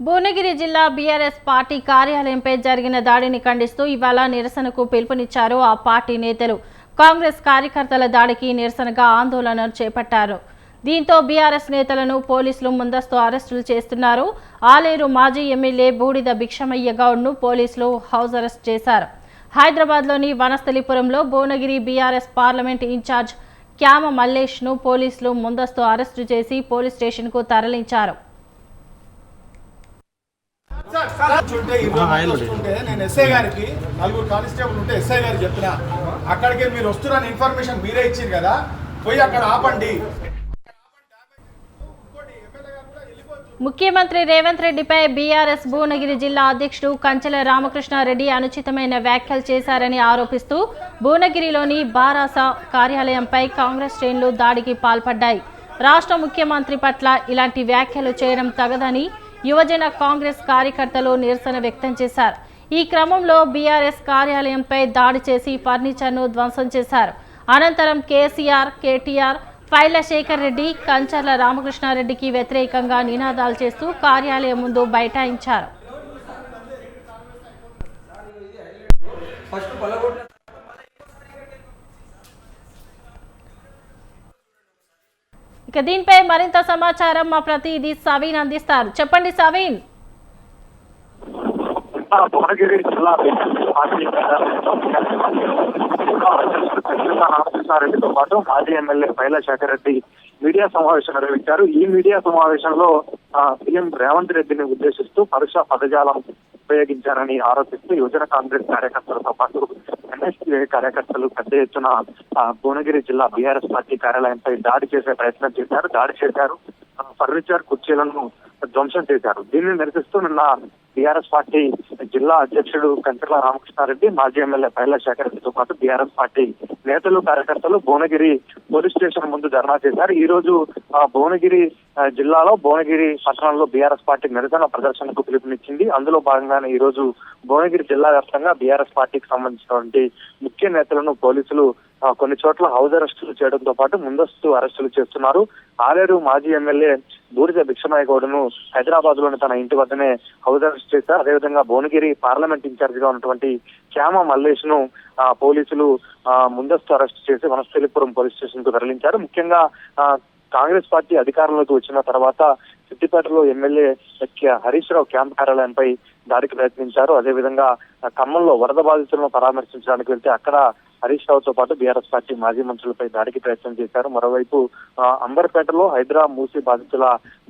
భువనగిరి జిల్లా BRS party కార్యాలయంపై జరిగిన దాడిని ఖండిస్తూ ఇవాళ నిరసనకు పిలుపునిచ్చారు ఆ పార్టీ నేతలు. కాంగ్రెస్ కార్యకర్తల దాడికి నిరసనగా ఆందోళన చేపట్టారు. దీంతో బీఆర్ఎస్ నేతలను పోలీసులు ముందస్తు అరెస్టులు చేస్తున్నారు. ఆలేరు మాజీ ఎమ్మెల్యే బూడిద భిక్షమయ్య గౌడ్ను పోలీసులు హౌస్ అరెస్ట్ చేశారు. హైదరాబాద్లోని వనస్థలిపురంలో Bhuvanagiri BRS parliament in charge Kyama మల్లేష్ను పోలీసులు ముందస్తు అరెస్టు చేసి పోలీస్ స్టేషన్కు తరలించారు. సార్, ఇరవై మంది నేను ఎస్ఐ గారికి నలుగురు కానిస్టేబుల్ ఉంటే ఎస్ఐ గారికి చెప్పిన అక్కడికి మీరు వస్తున్న ఇన్ఫర్మేషన్ మీరే ఇచ్చింది కదా పోయి అక్కడ ఆపండి ముఖ్యమంత్రి రేవంత్ రెడ్డిపై బీఆర్ఎస్ భువనగిరి జిల్లా అధ్యక్షుడు కంచెల రామకృష్ణారెడ్డి అనుచితమైన వ్యాఖ్యలు చేశారని ఆరోపిస్తూ భువనగిరిలోని బారాస కార్యాలయంపై కాంగ్రెస్ శ్రేణులు దాడికి పాల్పడ్డాయి. రాష్ట్ర ముఖ్యమంత్రి పట్ల ఇలాంటి వ్యాఖ్యలు చేయడం తగదని యువజన కాంగ్రెస్ కార్యకర్తలు నిరసన వ్యక్తం చేశారు. ఈ క్రమంలో బీఆర్ఎస్ కార్యాలయంపై దాడి చేసి ఫర్నిచర్ను ధ్వంసం చేశారు. అనంతరం కేసీఆర్ కేటీఆర్ ఫైళ్ళ శేఖర్ రెడ్డి కంచర్ల రామకృష్ణారెడ్డికి వ్యతిరేకంగా నినాదాలు చేస్తూ కార్యాలయం ముందు బైఠాయించారు. ఇక దీనిపై మరింత సమాచారం మా ప్రతినిధి సవీన్ అందిస్తారు. చెప్పండి సవీన్. భువనగిరి జిల్లా పాటు మాజీ ఎమ్మెల్యే పైల రెడ్డి మీడియా సమావేశం నిర్వహించారు. ఈ మీడియా సమావేశంలో సీఎం రేవంత్ రెడ్డిని ఉద్దేశిస్తూ పరుష పదజాలం ఉపయోగించారని ఆరోపిస్తూ యువజన కాంగ్రెస్ కార్యకర్తలతో పాటు ఎన్ఎస్పీ కార్యకర్తలు పెద్ద ఎత్తున ఆ, భువనగిరి జిల్లా బీఆర్ఎస్ పార్టీ కార్యాలయంపై దాడి చేసే ప్రయత్నం చేశారు. దాడి చేశారు. ఫర్నిచర్ కుర్చీలను ధ్వంసం చేశారు. దీన్ని నిరసిస్తూ నిన్న బీఆర్ఎస్ పార్టీ జిల్లా అధ్యక్షుడు కంచర్ల రామకృష్ణారెడ్డి మాజీ ఎమ్మెల్యే పైల శేఖర్ రెడ్డితో పాటు బీఆర్ఎస్ పార్టీ నేతలు కార్యకర్తలు భువనగిరి పోలీస్ స్టేషన్ ముందు ధర్నా చేశారు. ఈ రోజు ఆ, భువనగిరి జిల్లాలో భువనగిరి పట్టణంలో బీఆర్ఎస్ పార్టీ నిరసన ప్రదర్శనకు పిలుపునిచ్చింది. అందులో భాగంగానే ఈ రోజు భువనగిరి జిల్లా వ్యాప్తంగా బీఆర్ఎస్ పార్టీకి సంబంధించినటువంటి ముఖ్య నేతలను పోలీసులు కొన్ని చోట్ల హౌస్ అరెస్టులు చేయడంతో పాటు ముందస్తు అరెస్టులు చేస్తున్నారు. ఆలేరు మాజీ ఎమ్మెల్యే బూడిద భిక్షమయ్యగౌడ్ను హైదరాబాద్లోని తన ఇంటి వద్దనే హౌస్ అరెస్ట్ చేశారు. అదేవిధంగా భువనగిరి పార్లమెంట్ ఇన్ఛార్జ్గా ఉన్నటువంటి శ్యామ మల్లేష్ను ఆ, పోలీసులు ముందస్తు అరెస్ట్ చేసి వనస్థలిపురం పోలీస్ స్టేషన్కు తరలించారు. ముఖ్యంగా ఆ, కాంగ్రెస్ పార్టీ అధికారంలోకి వచ్చిన తర్వాత సిద్దిపేటలో ఎమ్మెల్యే హరీష్ రావు క్యాంప్ కార్యాలయంపై దాడికి ప్రయత్నించారు. అదేవిధంగా ఖమ్మంలో వరద బాధితులను పరామర్శించడానికి వెళ్తే అక్కడ హరీష్ రావుతో పాటు బీఆర్ఎస్ పార్టీ మాజీ మంత్రులపై దాడికి ప్రయత్నం చేశారు. మరోవైపు అంబర్పేటలో హైదరాబాద్ మూసి బాధితుల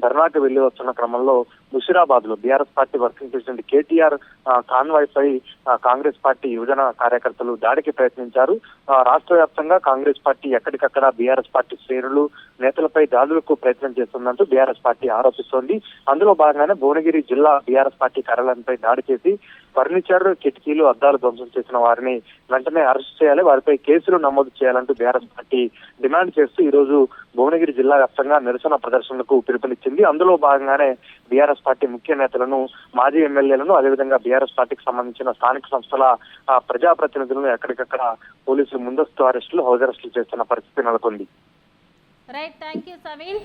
ధర్నాకు వెళ్ళి వస్తున్న క్రమంలో ముషిరాబాద్లో BRS party working president KTR convoy పై కాంగ్రెస్ పార్టీ యువజన కార్యకర్తలు దాడికి ప్రయత్నించారు. రాష్ట్ర వ్యాప్తంగా కాంగ్రెస్ పార్టీ ఎక్కడికక్కడ బీఆర్ఎస్ పార్టీ శ్రేణులు నేతలపై దాడులకు ప్రయత్నం చేస్తుందంటూ బీఆర్ఎస్ పార్టీ ఆరోపిస్తోంది. అందులో భాగంగానే భువనగిరి జిల్లా బీఆర్ఎస్ పార్టీ కార్యాలయంపై దాడి చేసి ఫర్నిచర్ కిటికీలు అద్దాలు ధ్వంసం చేసిన వారిని వెంటనే అరెస్ట్ చేయాలి. వారిపై కేసులు నమోదు చేయాలంటూ బీఆర్ఎస్ పార్టీ డిమాండ్ చేస్తూ ఈ రోజు భువనగిరి జిల్లా వ్యాప్తంగా నిరసన ప్రదర్శనలకు పిలుపునిచ్చింది. అందులో భాగంగానే బీఆర్ఎస్ పార్టీ ముఖ్య నేతలను మాజీ ఎమ్మెల్యేలను అదేవిధంగా బీఆర్ఎస్ పార్టీకి సంబంధించిన స్థానిక సంస్థల ఆ, ప్రజాప్రతినిధులను ఎక్కడికక్కడ పోలీసులు ముందస్తు అరెస్టులు హౌస్ అరెస్టులు చేస్తున్న పరిస్థితి నెలకొంది. Right thank you Saveen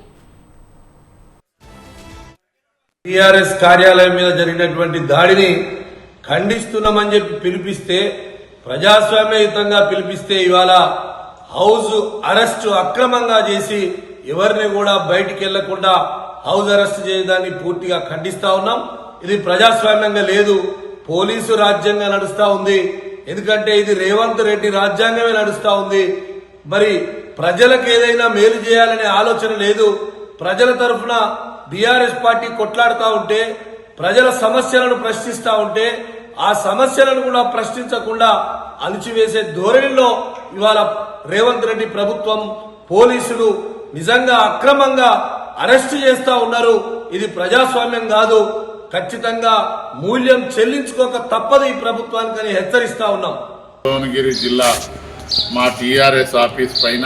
TRS కార్యాలయం మీద జరిగినటువంటి దాడిని ఖండిస్తున్నామని చెప్పి పిలిపిస్తే ప్రజాస్వామ్యయుతంగా పిలిపిస్తే ఇవాళ హౌస్ అరెస్ట్ అక్రమంగా చేసి ఎవరిని కూడా బయటికి వెళ్ళకుండా హౌస్ అరెస్ట్ చేయడాన్ని పూర్తిగా ఖండిస్తా ఉన్నాం. ఇది ప్రజాస్వామ్యంగా లేదు. పోలీసు రాజ్యాంగం నడుస్తా ఉంది. ఎందుకంటే ఇది రేవంత్ రెడ్డి రాజ్యాంగమే నడుస్తా ఉంది. మరి ప్రజలకు ఏదైనా మేలు చేయాలనే ఆలోచన లేదు. ప్రజల తరఫున బీఆర్ఎస్ పార్టీ కొట్లాడుతూ ఉంటే ప్రజల సమస్యలను ప్రశ్నిస్తూ ఉంటే ఆ సమస్యలను కూడా ప్రశ్నించకుండా అణిచివేసే ధోరణిలో ఇవాళ రేవంత్ రెడ్డి ప్రభుత్వం పోలీసులు నిజంగా అక్రమంగా అరెస్టు చేస్తా ఉన్నారు. ఇది ప్రజాస్వామ్యం కాదు. ఖచ్చితంగా మూల్యం చెల్లించుకోక తప్పదు ఈ ప్రభుత్వానికని హెచ్చరిస్తా ఉన్నాం. భువనగిరి జిల్లా మా టీఆర్ఎస్ ఆఫీస్ పైన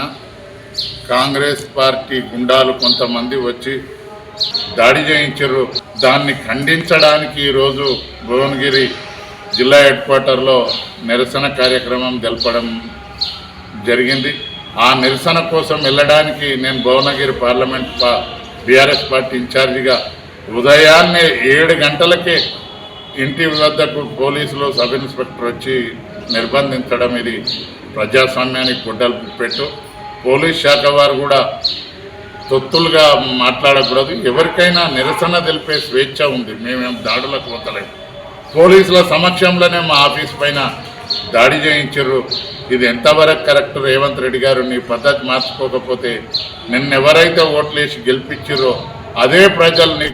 కాంగ్రెస్ పార్టీ గుండాలు కొంతమంది వచ్చి దాడి చేయించారు. దాన్ని ఖండించడానికి ఈరోజు భువనగిరి జిల్లా హెడ్ క్వార్టర్లో నిరసన కార్యక్రమం తెలపడం జరిగింది. ఆ నిరసన కోసం వెళ్ళడానికి నేను భువనగిరి పార్లమెంట్ బీఆర్ఎస్ పార్టీ ఇన్ఛార్జిగా ఉదయాన్నే ఏడు గంటలకే ఇంటి వద్దకు పోలీసులు సబ్ ఇన్స్పెక్టర్ వచ్చి నిర్బంధించడం ఇది ప్రజాస్వామ్యానికి గుడ్డలు పెట్టు. పోలీస్ శాఖ వారు కూడా తొత్తులుగా మాట్లాడకూడదు. ఎవరికైనా నిరసన తెలిపే స్వేచ్ఛ ఉంది. మేమేం దాడులకు పోతలేము పోలీసుల సమక్షంలోనే మా ఆఫీస్ పైన దాడి చేయించరు. ఇది ఎంతవరకు కరెక్ట్? రేవంత్ రెడ్డి గారు నీ పద్ధతి మార్చుకోకపోతే నిన్నెవరైతే ఓట్లేసి గెలిపించారో అదే ప్రజల్ని